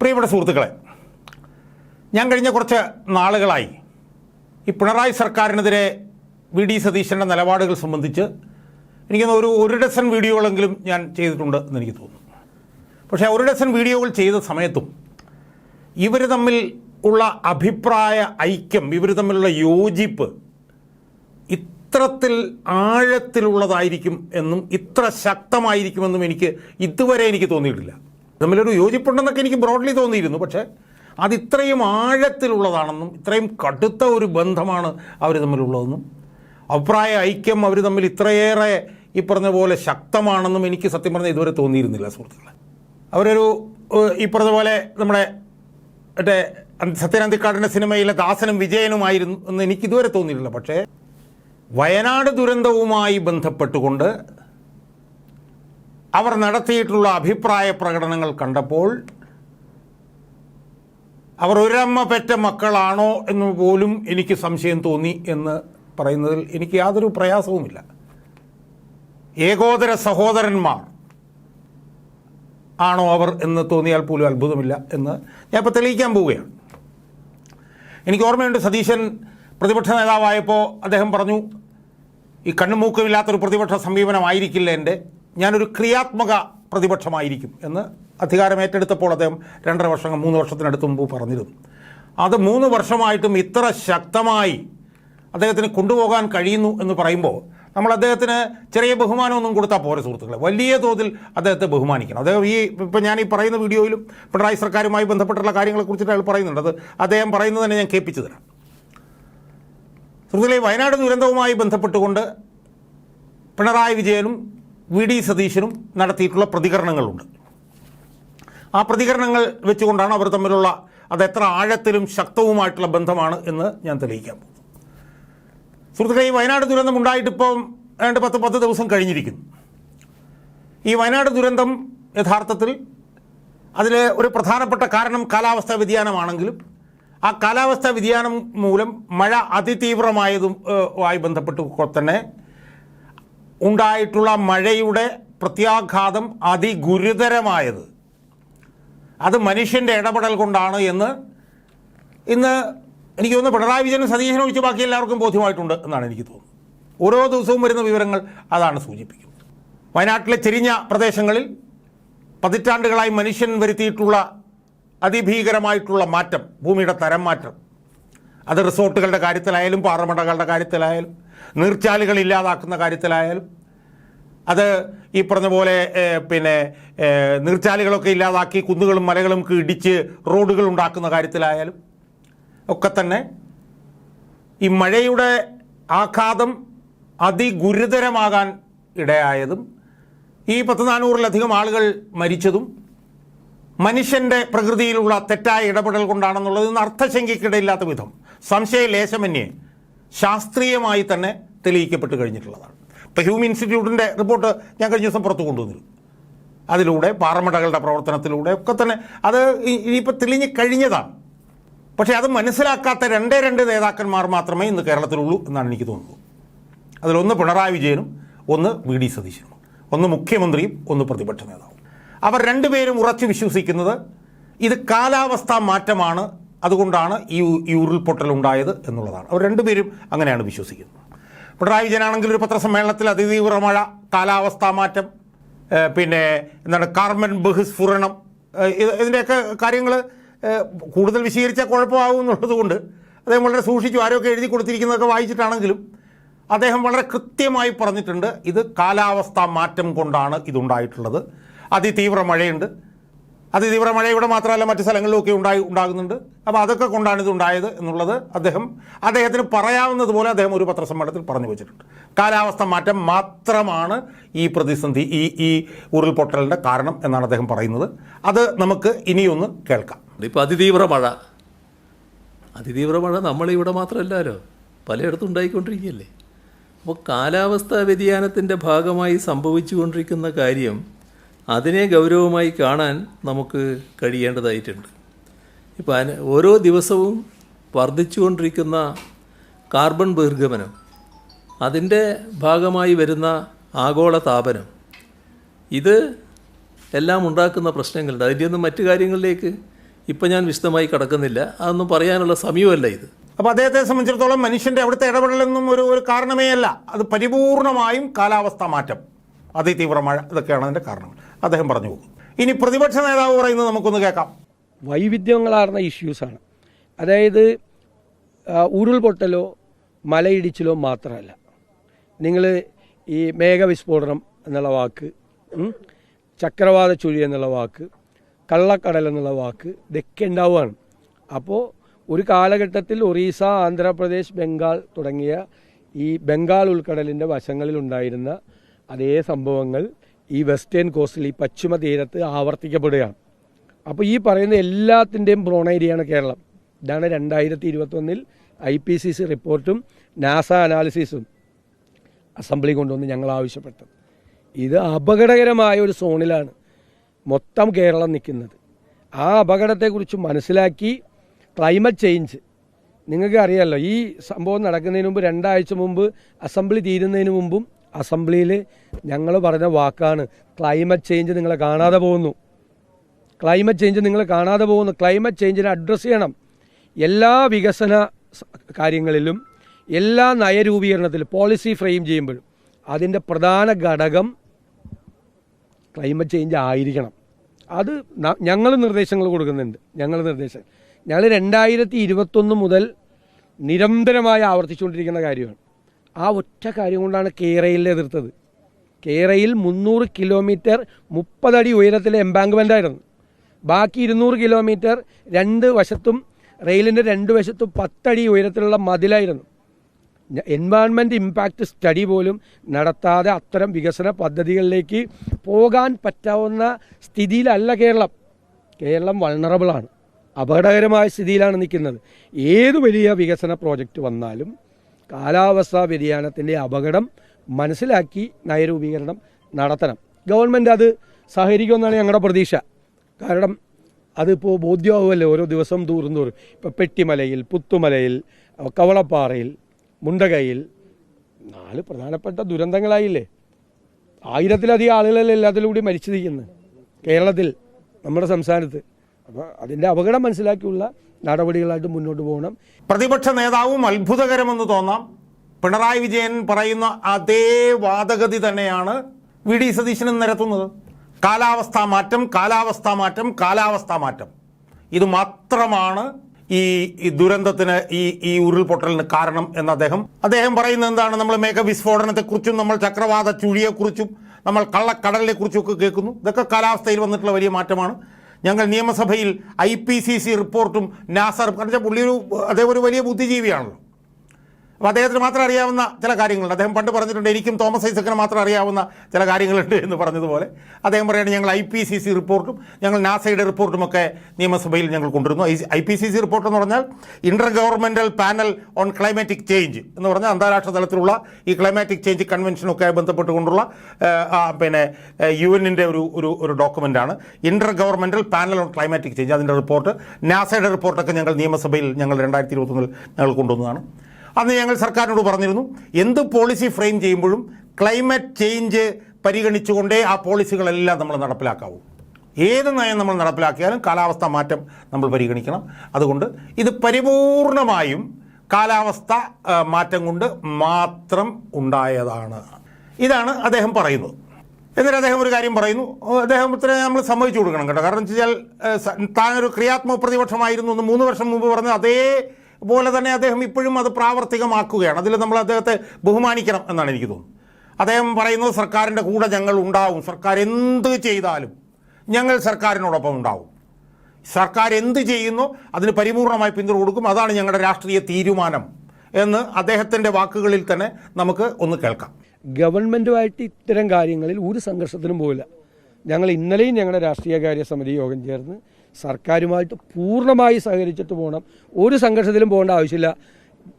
പ്രിയപ്പെട്ട സുഹൃത്തുക്കളെ ഞാൻ കഴിഞ്ഞ കുറച്ച് നാളുകളായി ഈ പിണറായി സർക്കാരിനെതിരെ വി ഡി സതീശന്റെ നിലപാടുകൾ സംബന്ധിച്ച് എനിക്ക് ഒരു ഒരു ഡസൻ വീഡിയോകളെങ്കിലും ഞാൻ ചെയ്തിട്ടുണ്ട് എന്ന് എനിക്ക് തോന്നുന്നു. പക്ഷേ ഒരു ഡസൻ വീഡിയോകൾ ചെയ്ത സമയത്തും ഇവർ തമ്മിൽ ഉള്ള അഭിപ്രായ ഐക്യം ഇവർ തമ്മിലുള്ള യോജിപ്പ് ഇത്രത്തിൽ ആഴത്തിലുള്ളതായിരിക്കും എന്നും ഇത്ര ശക്തമായിരിക്കുമെന്നും എനിക്ക് ഇതുവരെ എനിക്ക് തോന്നിയിട്ടില്ല. തമ്മിലൊരു യോജിപ്പുണ്ടെന്നൊക്കെ എനിക്ക് ബ്രോഡ്ലി തോന്നിയിരുന്നു. പക്ഷേ അത് ഇത്രയും ആഴത്തിലുള്ളതാണെന്നും ഇത്രയും കടുത്ത ഒരു ബന്ധമാണ് അവർ തമ്മിലുള്ളതെന്നും അഭിപ്രായ ഐക്യം അവർ തമ്മിൽ ഇത്രയേറെ ഈ പറഞ്ഞ പോലെ ശക്തമാണെന്നും എനിക്ക് സത്യം പറഞ്ഞാൽ ഇതുവരെ തോന്നിയിരുന്നില്ല സുഹൃത്തുക്കളെ. അവരൊരു ഈ പറഞ്ഞ പോലെ നമ്മുടെ മറ്റേ സത്യനന്ദിക്കാടിന്റെ സിനിമയിലെ ദാസനും വിജയനുമായിരുന്നു എന്ന് എനിക്കിതുവരെ തോന്നിയിട്ടില്ല. പക്ഷേ വയനാട് ദുരന്തവുമായി ബന്ധപ്പെട്ടുകൊണ്ട് അവർ നടത്തിയിട്ടുള്ള അഭിപ്രായ പ്രകടനങ്ങൾ കണ്ടപ്പോൾ അവർ ഒരമ്മ പെറ്റ മക്കളാണോ എന്ന് പോലും എനിക്ക് സംശയം തോന്നി എന്ന് പറയുന്നതിൽ എനിക്ക് യാതൊരു പ്രയാസവുമില്ല. ഏകോദര സഹോദരന്മാർ ആണോ അവർ എന്ന് തോന്നിയാൽ പോലും അത്ഭുതമില്ല എന്ന് ഞാൻ ഇപ്പോൾ തെളിയിക്കാൻ പോവുകയാണ്. എനിക്ക് ഓർമ്മയുണ്ട് സതീശൻ പ്രതിപക്ഷ നേതാവായപ്പോൾ അദ്ദേഹം പറഞ്ഞു ഈ കണ്ണുമൂക്കമില്ലാത്തൊരു പ്രതിപക്ഷ സമീപനമായിരിക്കില്ല എന്റെ. ഞാനൊരു ക്രിയാത്മക പ്രതിപക്ഷമായിരിക്കും എന്ന് അധികാരം ഏറ്റെടുത്തപ്പോൾ അദ്ദേഹം രണ്ടര വർഷം മൂന്ന് വർഷത്തിനടുത്ത് മുമ്പ് പറഞ്ഞിരുന്നു. അത് മൂന്ന് വർഷമായിട്ടും ഇത്ര ശക്തമായി അദ്ദേഹത്തിന് കൊണ്ടുപോകാൻ കഴിയുന്നു എന്ന് പറയുമ്പോൾ നമ്മൾ അദ്ദേഹത്തിന് ചെറിയ ബഹുമാനമൊന്നും കൊടുത്താൽ പോരെ സുഹൃത്തുക്കളെ. വലിയ തോതിൽ അദ്ദേഹത്തെ ബഹുമാനിക്കണം. അദ്ദേഹം ഈ ഇപ്പം ഞാൻ ഈ പറയുന്ന വീഡിയോയിലും പിണറായി സർക്കാരുമായി ബന്ധപ്പെട്ടുള്ള കാര്യങ്ങളെക്കുറിച്ചിട്ട് അയാൾ പറയുന്നുണ്ട്. അത് അദ്ദേഹം പറയുന്നത് തന്നെ ഞാൻ കേൾപ്പിച്ചു തരാം. സുഹൃത്തുക്കളെ വയനാട് ദുരന്തവുമായി ബന്ധപ്പെട്ടുകൊണ്ട് പിണറായി വിജയനും വി ഡി സതീശനും നടത്തിയിട്ടുള്ള പ്രതികരണങ്ങളുണ്ട്. ആ പ്രതികരണങ്ങൾ വെച്ചുകൊണ്ടാണ് അവർ തമ്മിലുള്ള അത് എത്ര ആഴത്തിലും ശക്തവുമായിട്ടുള്ള ബന്ധമാണ് എന്ന് ഞാൻ തെളിയിക്കാൻ പോകുന്നു. സുഹൃത്തുക്കളെ ഈ വയനാട് ദുരന്തം ഉണ്ടായിട്ടിപ്പം ഏതാണ്ട് പത്ത് പത്ത് ദിവസം കഴിഞ്ഞിരിക്കുന്നു. ഈ വയനാട് ദുരന്തം യഥാർത്ഥത്തിൽ അതിൽ ഒരു പ്രധാനപ്പെട്ട കാരണം കാലാവസ്ഥാ വ്യതിയാനമാണെങ്കിലും ആ കാലാവസ്ഥാ വ്യതിയാനം മൂലം മഴ അതിതീവ്രമായതും ആയി ബന്ധപ്പെട്ട് തന്നെ ഉണ്ടായിട്ടുള്ള മഴയുടെ പ്രത്യാഘാതം അതിഗുരുതരമായത്. അത് മനുഷ്യന്റെ ഇടപെടൽ കൊണ്ടാണ് എന്ന് ഇന്ന് എനിക്ക് തോന്നുന്നു പിണറായി വിജയനും സതീശനും ഒഴിച്ച് ബാക്കി എല്ലാവർക്കും ബോധ്യമായിട്ടുണ്ട് എന്നാണ് എനിക്ക് തോന്നുന്നത്. ഓരോ ദിവസവും വരുന്ന വിവരങ്ങൾ അതാണ് സൂചിപ്പിക്കുന്നത്. വയനാട്ടിലെ ചെരിഞ്ഞ പ്രദേശങ്ങളിൽ പതിറ്റാണ്ടുകളായി മനുഷ്യൻ വരുത്തിയിട്ടുള്ള അതിഭീകരമായിട്ടുള്ള മാറ്റം ഭൂമിയുടെ തരം മാറ്റം. അത് റിസോർട്ടുകളുടെ കാര്യത്തിലായാലും പാറമടകളുടെ കാര്യത്തിലായാലും നീർച്ചാലുകൾ ഇല്ലാതാക്കുന്ന കാര്യത്തിലായാലും അത് ഈ പറഞ്ഞ പോലെ പിന്നെ നീർച്ചാലുകളൊക്കെ ഇല്ലാതാക്കി കുന്നുകളും മലകളും ഇടിച്ച് റോഡുകൾ ഉണ്ടാക്കുന്ന കാര്യത്തിലായാലും ഒക്കെ തന്നെ ഈ മഴയുടെ ആഘാതം അതിഗുരുതരമാകാൻ ഇടയായതും ഈ പത്ത് നാനൂറിലധികം ആളുകൾ മരിച്ചതും മനുഷ്യന്റെ പ്രകൃതിയിലുള്ള തെറ്റായ ഇടപെടൽ കൊണ്ടാണെന്നുള്ളത് ഇന്ന് അർത്ഥശങ്കയ്ക്കിടയില്ലാത്ത വിധം. സംശയലേശമന്യേ ശാസ്ത്രീയമായി തന്നെ തെളിയിക്കപ്പെട്ട് കഴിഞ്ഞിട്ടുള്ളതാണ്. ഇപ്പോൾ ഹ്യൂമൻ ഇൻസ്റ്റിറ്റ്യൂട്ടിന്റെ റിപ്പോർട്ട് ഞാൻ കഴിഞ്ഞ ദിവസം പുറത്തു കൊണ്ടുവന്നിരുന്നു. അതിലൂടെ പാറമടകളുടെ പ്രവർത്തനത്തിലൂടെ ഒക്കെ തന്നെ അത് ഇനിയിപ്പോൾ തെളിഞ്ഞ് കഴിഞ്ഞതാണ്. പക്ഷേ അത് മനസ്സിലാക്കാത്ത രണ്ടേ രണ്ട് നേതാക്കന്മാർ മാത്രമേ ഇന്ന് കേരളത്തിലുള്ളൂ എന്നാണ് എനിക്ക് തോന്നുന്നത്. അതിലൊന്ന് പിണറായി വിജയനും ഒന്ന് വി ഡി സതീശനും. ഒന്ന് മുഖ്യമന്ത്രിയും ഒന്ന് പ്രതിപക്ഷ നേതാവും. അവർ രണ്ടുപേരും ഉറച്ചു വിശ്വസിക്കുന്നത് ഇത് കാലാവസ്ഥാ മാറ്റമാണ് അതുകൊണ്ടാണ് ഈ ഈ ഉരുൾപൊട്ടൽ ഉണ്ടായത് എന്നുള്ളതാണ്. അവർ രണ്ടുപേരും അങ്ങനെയാണ് വിശ്വസിക്കുന്നത്. പിണറായി വിജയനാണെങ്കിൽ ഒരു പത്രസമ്മേളനത്തിൽ അതിതീവ്ര മഴ കാലാവസ്ഥാ മാറ്റം പിന്നെ എന്താണ് കാർമൻ ബഹിസ്ഫുരണം ഇതിന്റെയൊക്കെ കാര്യങ്ങൾ കൂടുതൽ വിശീകരിച്ചാൽ കുഴപ്പമാകും എന്നുള്ളത് കൊണ്ട് അദ്ദേഹം വളരെ സൂക്ഷിച്ചു ആരൊക്കെ എഴുതി കൊടുത്തിരിക്കുന്നതൊക്കെ വായിച്ചിട്ടാണെങ്കിലും അദ്ദേഹം വളരെ കൃത്യമായി പറഞ്ഞിട്ടുണ്ട് ഇത് കാലാവസ്ഥാ മാറ്റം കൊണ്ടാണ് ഇതുണ്ടായിട്ടുള്ളത്. അതിതീവ്ര മഴയുണ്ട്. അതിതീവ്ര മഴ ഇവിടെ മാത്രമല്ല മറ്റ് സ്ഥലങ്ങളിലൊക്കെ ഉണ്ടായി ഉണ്ടാകുന്നുണ്ട്. അപ്പോൾ അതൊക്കെ കൊണ്ടാണ് ഇത് ഉണ്ടായത് എന്നുള്ളത് അദ്ദേഹം അദ്ദേഹത്തിന് പറയാവുന്നതുപോലെ അദ്ദേഹം ഒരു പത്രസമ്മേളനത്തിൽ പറഞ്ഞു വെച്ചിട്ടുണ്ട്. കാലാവസ്ഥ മാറ്റം മാത്രമാണ് ഈ പ്രതിസന്ധി ഈ ഈ ഉരുൾപൊട്ടലിന്റെ കാരണം എന്നാണ് അദ്ദേഹം പറയുന്നത്. അത് നമുക്ക് ഇനിയൊന്ന് കേൾക്കാം. ഇപ്പം അതിതീവ്ര മഴ. അതിതീവ്ര മഴ നമ്മളിവിടെ മാത്രമല്ലല്ലോ. പലയിടത്തും ഉണ്ടായിക്കൊണ്ടിരിക്കുകയല്ലേ. അപ്പോൾ കാലാവസ്ഥാ വ്യതിയാനത്തിന്റെ ഭാഗമായി സംഭവിച്ചുകൊണ്ടിരിക്കുന്ന കാര്യം അതിനെ ഗൗരവമായി കാണാൻ നമുക്ക് കഴിയേണ്ടതായിട്ടുണ്ട്. ഇപ്പോൾ അന- ഓരോ ദിവസവും വർദ്ധിച്ചുകൊണ്ടിരിക്കുന്ന കാർബൺ ബഹിർഗമനം അതിന്റെ ഭാഗമായി വരുന്ന ആഗോള താപനം ഇത് എല്ലാം ഉണ്ടാക്കുന്ന പ്രശ്നങ്ങളുണ്ട്. അതിന്റെ ഒന്നും മറ്റു കാര്യങ്ങളിലേക്ക് ഇപ്പം ഞാൻ വിശദമായി കടക്കുന്നില്ല. അതൊന്നും പറയാനുള്ള സമയമല്ല ഇത്. അപ്പോൾ അദ്ദേഹത്തെ സംബന്ധിച്ചിടത്തോളം മനുഷ്യന്റെ അവിടുത്തെ ഇടപെടലൊന്നും ഒരു ഒരു കാരണമേ അല്ല അത് പരിപൂർണമായും കാലാവസ്ഥ മാറ്റം. അതിതീവ്ര മഴ ഇതൊക്കെയാണ് അതിന്റെ കാരണങ്ങൾ. അദ്ദേഹം പറഞ്ഞു. ഇനി പ്രതിപക്ഷ നേതാവ് പറയുന്നത് നമുക്കൊന്ന് കേൾക്കാം. വൈവിധ്യങ്ങളാർന്ന ഇഷ്യൂസാണ്. അതായത് ഉരുൾപൊട്ടലോ മലയിടിച്ചിലോ മാത്രമല്ല. നിങ്ങൾ ഈ മേഘവിസ്ഫോടനം എന്നുള്ള വാക്ക് ചക്രവാത ചുഴി എന്നുള്ള വാക്ക് കള്ളക്കടൽ എന്നുള്ള വാക്ക് ഇതൊക്കെ ഉണ്ടാവുകയാണ്. അപ്പോൾ ഒരു കാലഘട്ടത്തിൽ ഒറീസ ആന്ധ്രാപ്രദേശ് ബംഗാൾ തുടങ്ങിയ ഈ ബംഗാൾ ഉൾക്കടലിന്റെ വശങ്ങളിലുണ്ടായിരുന്ന അതേ സംഭവങ്ങൾ ഈ വെസ്റ്റേൺ കോസ്റ്റിൽ ഈ പശ്ചിമ തീരത്ത് ആവർത്തിക്കപ്പെടുകയാണ്. അപ്പോൾ ഈ പറയുന്ന എല്ലാത്തിന്റെയും പ്രോണേരിയാണ് കേരളം. ഇതാണ് രണ്ടായിരത്തി ഇരുപത്തൊന്നിൽ ഐ പി സി സി റിപ്പോർട്ടും നാസ അനാലിസിസും അസംബ്ലി കൊണ്ടുവന്ന് ഞങ്ങൾ ആവശ്യപ്പെട്ടത്. ഇത് അപകടകരമായ ഒരു സോണിലാണ് മൊത്തം കേരളം നിൽക്കുന്നത്. ആ അപകടത്തെക്കുറിച്ച് മനസ്സിലാക്കി ക്ലൈമറ്റ് ചേഞ്ച്. നിങ്ങൾക്ക് അറിയാമല്ലോ ഈ സംഭവം നടക്കുന്നതിന് മുമ്പ് രണ്ടാഴ്ച മുമ്പ് അസംബ്ലി തീരുന്നതിന് മുമ്പും അസംബ്ലിയിൽ ഞങ്ങൾ പറഞ്ഞ വാക്കാണ്. ക്ലൈമറ്റ് ചേഞ്ച് നിങ്ങളെ കാണാതെ പോകുന്നു. ക്ലൈമറ്റ് ചേഞ്ച് നിങ്ങൾ കാണാതെ പോകുന്നു. ക്ലൈമറ്റ് ചേഞ്ചിനെ അഡ്രസ്സ് ചെയ്യണം. എല്ലാ വികസന കാര്യങ്ങളിലും എല്ലാ നയരൂപീകരണത്തിലും പോളിസി ഫ്രെയിം ചെയ്യുമ്പോഴും അതിന്റെ പ്രധാന ഘടകം ക്ലൈമറ്റ് ചേഞ്ച് ആയിരിക്കണം. അത് ഞങ്ങൾ നിർദ്ദേശങ്ങൾ കൊടുക്കുന്നുണ്ട്. ഞങ്ങൾ നിർദ്ദേശം. ഞങ്ങൾ രണ്ടായിരത്തി ഇരുപത്തൊന്ന് മുതൽ നിരന്തരമായി ആവർത്തിച്ചുകൊണ്ടിരിക്കുന്ന കാര്യമാണ്. ആ ഒറ്റ കാര്യം കൊണ്ടാണ് കേരയിൽ എതിർത്തത്. കേരയിൽ മുന്നൂറ് കിലോമീറ്റർ മുപ്പതടി ഉയരത്തിലെ എംബാങ്ക്മെന്റ് ആയിരുന്നു ബാക്കി ഇരുന്നൂറ് കിലോമീറ്റർ രണ്ട് വശത്തും റെയിലിന്റെ രണ്ട് വശത്തും പത്തടി ഉയരത്തിലുള്ള മതിലായിരുന്നു. എൻവയൺമെന്റ് ഇമ്പാക്റ്റ് സ്റ്റഡി പോലും നടത്താതെ അത്തരം വികസന പദ്ധതികളിലേക്ക് പോകാൻ പറ്റാവുന്ന സ്ഥിതിയിലല്ല കേരളം. കേരളം വൾണറബിളാണ് അപകടകരമായ സ്ഥിതിയിലാണ് നിൽക്കുന്നത്. ഏത് വലിയ വികസന പ്രോജക്റ്റ് വന്നാലും കാലാവസ്ഥാ വ്യതിയാനത്തിന്റെ അപകടം മനസ്സിലാക്കി നയരൂപീകരണം നടത്തണം. ഗവൺമെന്റ് അത് സഹകരിക്കുമെന്നാണ് ഞങ്ങളുടെ പ്രതീക്ഷ. കാരണം അതിപ്പോൾ ബോധ്യമാവുമല്ലോ ഓരോ ദിവസം ദൂരം തോറും ഇപ്പോൾ പെട്ടിമലയിൽ പുത്തുമലയിൽ കവളപ്പാറയിൽ മുണ്ടകയിൽ നാല് പ്രധാനപ്പെട്ട ദുരന്തങ്ങളായില്ലേ? ആയിരത്തിലധികം ആളുകളല്ലേ എല്ലാത്തിലും കൂടി മരിച്ചിരിക്കുന്നത്. കേരളത്തിൽ നമ്മുടെ സംസ്ഥാനത്ത്. അപ്പോൾ അതിന്റെ അപകടം മനസ്സിലാക്കിയുള്ള നടപടികളായിട്ട് മുന്നോട്ട് പോകണം. പ്രതിപക്ഷ നേതാവും അത്ഭുതകരമെന്ന് തോന്നാം. പിണറായി വിജയൻ പറയുന്ന അതേ വാദഗതി തന്നെയാണ് വി ഡി സതീശനും നിരത്തുന്നത്. കാലാവസ്ഥാ മാറ്റം കാലാവസ്ഥാ മാറ്റം കാലാവസ്ഥാ മാറ്റം. ഇത് മാത്രമാണ് ഈ ദുരന്തത്തിന് ഈ ഈ ഉരുൾപൊട്ടലിന് കാരണം എന്ന് അദ്ദേഹം അദ്ദേഹം പറയുന്നത് എന്താണ്? നമ്മൾ മേഘ വിസ്ഫോടനത്തെക്കുറിച്ചും നമ്മൾ ചക്രവാത ചുഴിയെക്കുറിച്ചും നമ്മൾ കള്ളക്കടലിനെ കുറിച്ചും ഒക്കെ കേൾക്കുന്നു. ഇതൊക്കെ കാലാവസ്ഥയിൽ വന്നിട്ടുള്ള വലിയ മാറ്റമാണ്. ഞങ്ങൾ നിയമസഭയിൽ ഐ പി സി സി റിപ്പോർട്ടും നാസർ പറഞ്ഞ പുള്ളി ഒരു അതേ ഒരു വലിയ ബുദ്ധിജീവിയാണല്ലോ. അപ്പോൾ അദ്ദേഹത്തിന് മാത്രം അറിയാവുന്ന ചില കാര്യങ്ങളുണ്ട്. അദ്ദേഹം പണ്ട് പറഞ്ഞിട്ടുണ്ട് എനിക്കും തോമസ് ഐസക്കിന് മാത്രം അറിയാവുന്ന ചില കാര്യങ്ങളുണ്ട് എന്ന് പറഞ്ഞതുപോലെ. അദ്ദേഹം പറയുകയാണ് ഞങ്ങൾ ഐ പി സി സി റിപ്പോർട്ടും ഞങ്ങൾ നാസയുടെ റിപ്പോർട്ടും ഒക്കെ നിയമസഭയിൽ ഞങ്ങൾ കൊണ്ടുവരുന്നു. I P C C report എന്ന് പറഞ്ഞാൽ intergovernmental panel on climatic change എന്ന് പറഞ്ഞാൽ അന്താരാഷ്ട്ര തലത്തിലുള്ള ഈ ക്ലൈമാറ്റിക് ചേഞ്ച് കൺവെൻഷനൊക്കെ ബന്ധപ്പെട്ടുകൊണ്ടുള്ള പിന്നെ യു എന്നിന്റെ ഒരു ഒരു ഒരു ഡോക്യുമെന്റാണ് intergovernmental panel on climatic change അതിന്റെ റിപ്പോർട്ട്. നാസയുടെ റിപ്പോർട്ടൊക്കെ ഞങ്ങൾ നിയമസഭയിൽ ഞങ്ങൾ രണ്ടായിരത്തി ഇരുപത്തൊന്നിൽ ഞങ്ങൾ കൊണ്ടുവന്നതാണ്. അന്ന് ഞങ്ങൾ സർക്കാരിനോട് പറഞ്ഞിരുന്നു എന്ത് പോളിസി ഫ്രെയിം ചെയ്യുമ്പോഴും ക്ലൈമറ്റ് ചേഞ്ച് പരിഗണിച്ചുകൊണ്ടേ ആ പോളിസികളെല്ലാം നമ്മൾ നടപ്പിലാക്കാവൂ. ഏത് നയം നമ്മൾ നടപ്പിലാക്കിയാലും കാലാവസ്ഥ മാറ്റം നമ്മൾ പരിഗണിക്കണം. അതുകൊണ്ട് ഇത് പരിപൂർണമായും കാലാവസ്ഥ മാറ്റം കൊണ്ട് മാത്രം ഉണ്ടായതാണ്. ഇതാണ് അദ്ദേഹം പറയുന്നത്. എന്നിട്ട് അദ്ദേഹം ഒരു കാര്യം പറയുന്നു. അദ്ദേഹത്തിന് നമ്മൾ സമ്മതിച്ചു കൊടുക്കണം കേട്ടോ. കാരണം വെച്ചാൽ താനൊരു ക്രിയാത്മക പ്രതിപക്ഷമായിരുന്നു എന്ന് മൂന്ന് വർഷം മുമ്പ് പറഞ്ഞ അതേപോലെ തന്നെ അദ്ദേഹം ഇപ്പോഴും അത് പ്രാവർത്തികമാക്കുകയാണ്. അതിൽ നമ്മൾ അദ്ദേഹത്തെ ബഹുമാനിക്കണം എന്നാണ് എനിക്ക് തോന്നുന്നത്. അദ്ദേഹം പറയുന്നത് സർക്കാരിന്റെ കൂടെ ഞങ്ങൾ ഉണ്ടാവും. സർക്കാർ എന്ത് ചെയ്താലും ഞങ്ങൾ സർക്കാരിനോടൊപ്പം ഉണ്ടാവും. സർക്കാർ എന്ത് ചെയ്യുന്നു അതിന് പരിപൂർണമായി പിന്തുണ കൊടുക്കും. അതാണ് ഞങ്ങളുടെ രാഷ്ട്രീയ തീരുമാനം എന്ന് അദ്ദേഹത്തിന്റെ വാക്കുകളിൽ തന്നെ നമുക്ക് ഒന്ന് കേൾക്കാം. ഗവൺമെന്റുമായിട്ട് ഇത്തരം കാര്യങ്ങളിൽ ഒരു സംഘർഷത്തിനും പോയില്ല ഞങ്ങൾ ഇന്നലെയും ഞങ്ങളുടെ രാഷ്ട്രീയകാര്യ സമിതി യോഗം ചേർന്ന് സർക്കാരുമായിട്ട് പൂർണമായി സഹകരിച്ചിട്ട് പോകണം. ഒരു സംഘർഷത്തിലും പോകേണ്ട ആവശ്യമില്ല.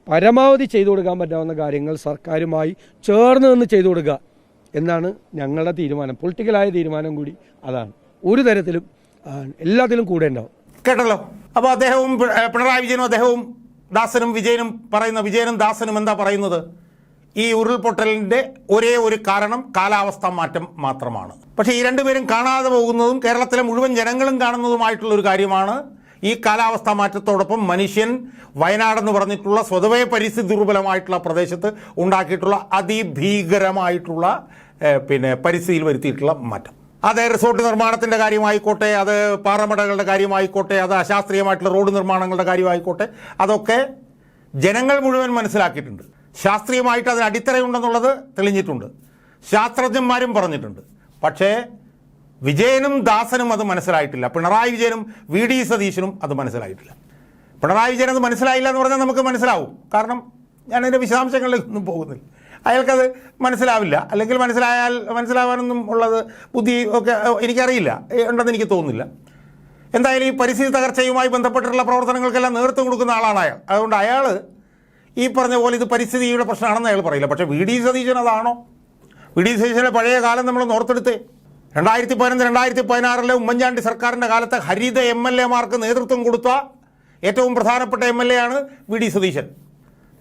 പരമാവധി ചെയ്തു കൊടുക്കാൻ പറ്റാവുന്ന കാര്യങ്ങൾ സർക്കാരുമായി ചേർന്ന് നിന്ന് ചെയ്തു കൊടുക്കുക എന്നാണ് ഞങ്ങളുടെ തീരുമാനം. പൊളിറ്റിക്കലായ തീരുമാനം കൂടി അതാണ്. ഒരു തരത്തിലും എല്ലാത്തിലും കൂടെ ഉണ്ടാവും. കേട്ടല്ലോ. അപ്പോൾ അദ്ദേഹവും പിണറായി വിജയനും അദ്ദേഹവും ദാസനും വിജയനും പറയുന്ന വിജയനും ദാസനും എന്താ പറയുന്നത്? ഈ ഉരുൾപൊട്ടലിന്റെ ഒരേ ഒരു കാരണം കാലാവസ്ഥ മാറ്റം മാത്രമാണ്. പക്ഷേ ഈ രണ്ടുപേരും കാണാതെ പോകുന്നതും കേരളത്തിലെ മുഴുവൻ ജനങ്ങളും കാണുന്നതുമായിട്ടുള്ള ഒരു കാര്യമാണ് ഈ കാലാവസ്ഥാ മാറ്റത്തോടൊപ്പം മനുഷ്യൻ വയനാടെന്ന് പറഞ്ഞിട്ടുള്ള സ്വതവേ പരിസ്ഥിതി ദുർബലമായിട്ടുള്ള പ്രദേശത്ത് ഉണ്ടാക്കിയിട്ടുള്ള അതിഭീകരമായിട്ടുള്ള പിന്നെ പരിസ്ഥിതിയിൽ വരുത്തിയിട്ടുള്ള മാറ്റം. അത് റിസോർട്ട് നിർമ്മാണത്തിന്റെ കാര്യമായിക്കോട്ടെ അത് പാറമടകളുടെ കാര്യമായിക്കോട്ടെ അത് അശാസ്ത്രീയമായിട്ടുള്ള റോഡ് നിർമ്മാണങ്ങളുടെ കാര്യമായിക്കോട്ടെ അതൊക്കെ ജനങ്ങൾ മുഴുവൻ മനസ്സിലാക്കിയിട്ടുണ്ട്. ശാസ്ത്രീയമായിട്ട് അതിന് അടിത്തറയുണ്ടെന്നുള്ളത് തെളിഞ്ഞിട്ടുണ്ട്. ശാസ്ത്രജ്ഞന്മാരും പറഞ്ഞിട്ടുണ്ട്. പക്ഷേ വിജയനും ദാസനും അത് മനസ്സിലായിട്ടില്ല. പിണറായി വിജയനും വി ഡി സതീശനും അത് മനസ്സിലായിട്ടില്ല. പിണറായി വിജയൻ അത് മനസ്സിലായില്ല എന്ന് പറഞ്ഞാൽ നമുക്ക് മനസ്സിലാവും. കാരണം ഞാൻ ഞാനതിന്റെ ഒന്നും പോകുന്നില്ല. അയാൾക്കത് മനസ്സിലാവില്ല. അല്ലെങ്കിൽ മനസ്സിലായാൽ മനസ്സിലാവാനൊന്നും ഉള്ളത് ബുദ്ധി ഒക്കെ എനിക്കറിയില്ല. ഉണ്ടെന്ന് എനിക്ക് തോന്നുന്നില്ല. എന്തായാലും ഈ പരിസ്ഥിതി തകർച്ചയുമായി ബന്ധപ്പെട്ടിട്ടുള്ള പ്രവർത്തനങ്ങൾക്കെല്ലാം നേതൃത്വം കൊടുക്കുന്ന ആളാണ് അയാൾ. അതുകൊണ്ട് അയാൾ ഈ പറഞ്ഞ പോലെ ഇത് പരിസ്ഥിതിയുടെ പ്രശ്നമാണെന്ന് അയാൾ പറയില്ല. പക്ഷേ വി ഡി സതീശൻ അതാണോ? വി ഡി സതീശന്റെ പഴയ കാലം നമ്മൾ ഓർത്തെടുത്തേ രണ്ടായിരത്തി പതിനൊന്ന് രണ്ടായിരത്തി പതിനാറിലെ ഉമ്മൻചാണ്ടി സർക്കാരിന്റെ കാലത്ത് ഹരിത എം എൽ എമാർക്ക് നേതൃത്വം കൊടുത്ത ഏറ്റവും പ്രധാനപ്പെട്ട എം എൽ എ ആണ് V D Satheesan.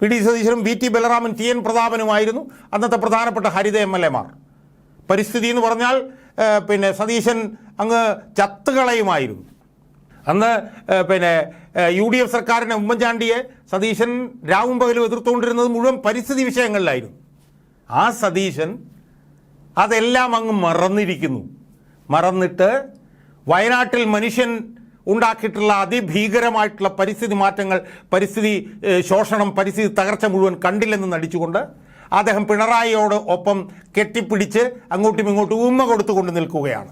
V D സതീശനും V T Balaraman T N പ്രതാപനുമായിരുന്നു അന്നത്തെ പ്രധാനപ്പെട്ട ഹരിത എം എൽ എമാർ പരിസ്ഥിതി എന്ന് പറഞ്ഞാൽ പിന്നെ സതീശൻ അങ്ങ് ചത്തുകളയുമായിരുന്നു. അന്ന് പിന്നെ യു ഡി എഫ് സർക്കാരിനെ ഉമ്മൻചാണ്ടിയെ സതീശൻ രാവും പകലും എതിർത്തുകൊണ്ടിരുന്നത് മുഴുവൻ പരിസ്ഥിതി വിഷയങ്ങളിലായിരുന്നു. ആ സതീശൻ അതെല്ലാം അങ്ങ് മറന്നിരിക്കുന്നു. മറന്നിട്ട് വയനാട്ടിൽ മനുഷ്യൻ ഉണ്ടാക്കിയിട്ടുള്ള അതിഭീകരമായിട്ടുള്ള പരിസ്ഥിതി മാറ്റങ്ങൾ പരിസ്ഥിതി ശോഷണം പരിസ്ഥിതി തകർച്ച മുഴുവൻ കണ്ടില്ലെന്ന് നടിച്ചുകൊണ്ട് അദ്ദേഹം പിണറായിയോട് ഒപ്പം കെട്ടിപ്പിടിച്ച് അങ്ങോട്ടും ഇങ്ങോട്ടും ഉമ്മ കൊടുത്തുകൊണ്ട് നിൽക്കുകയാണ്.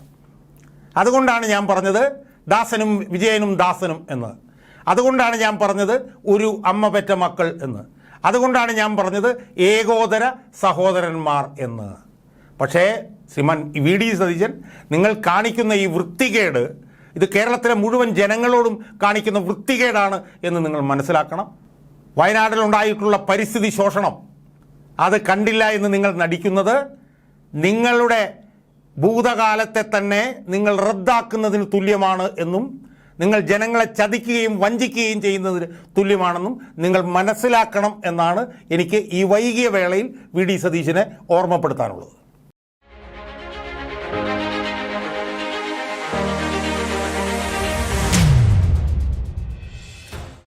അതുകൊണ്ടാണ് ഞാൻ പറഞ്ഞത് ദാസനും വിജയനും ദാസനും എന്ന്. അതുകൊണ്ടാണ് ഞാൻ പറഞ്ഞത് ഒരു അമ്മ പെറ്റ മക്കൾ എന്ന്. അതുകൊണ്ടാണ് ഞാൻ പറഞ്ഞത് ഏകോദര സഹോദരന്മാർ എന്ന്. പക്ഷേ ശ്രീമാൻ വി ഡി സതീശൻ നിങ്ങൾ കാണിക്കുന്ന ഈ വൃത്തികേട് ഇത് കേരളത്തിലെ മുഴുവൻ ജനങ്ങളോടും കാണിക്കുന്ന വൃത്തികേടാണ് എന്ന് നിങ്ങൾ മനസ്സിലാക്കണം. വയനാട്ടിലുണ്ടായിട്ടുള്ള പരിസ്ഥിതി ശോഷണം അത് കണ്ടില്ല എന്ന് നിങ്ങൾ നടിക്കുന്നത് നിങ്ങളുടെ ഭൂതകാലത്തെ തന്നെ നിങ്ങൾ റദ്ദാക്കുന്നതിന് തുല്യമാണ് എന്നും നിങ്ങൾ ജനങ്ങളെ ചതിക്കുകയും വഞ്ചിക്കുകയും ചെയ്യുന്നതിന് തുല്യമാണെന്നും നിങ്ങൾ മനസ്സിലാക്കണം എന്നാണ് എനിക്ക് ഈ വൈകിയ വേളയിൽ വി ഡി സതീശനെ ഓർമ്മപ്പെടുത്താനുള്ളത്.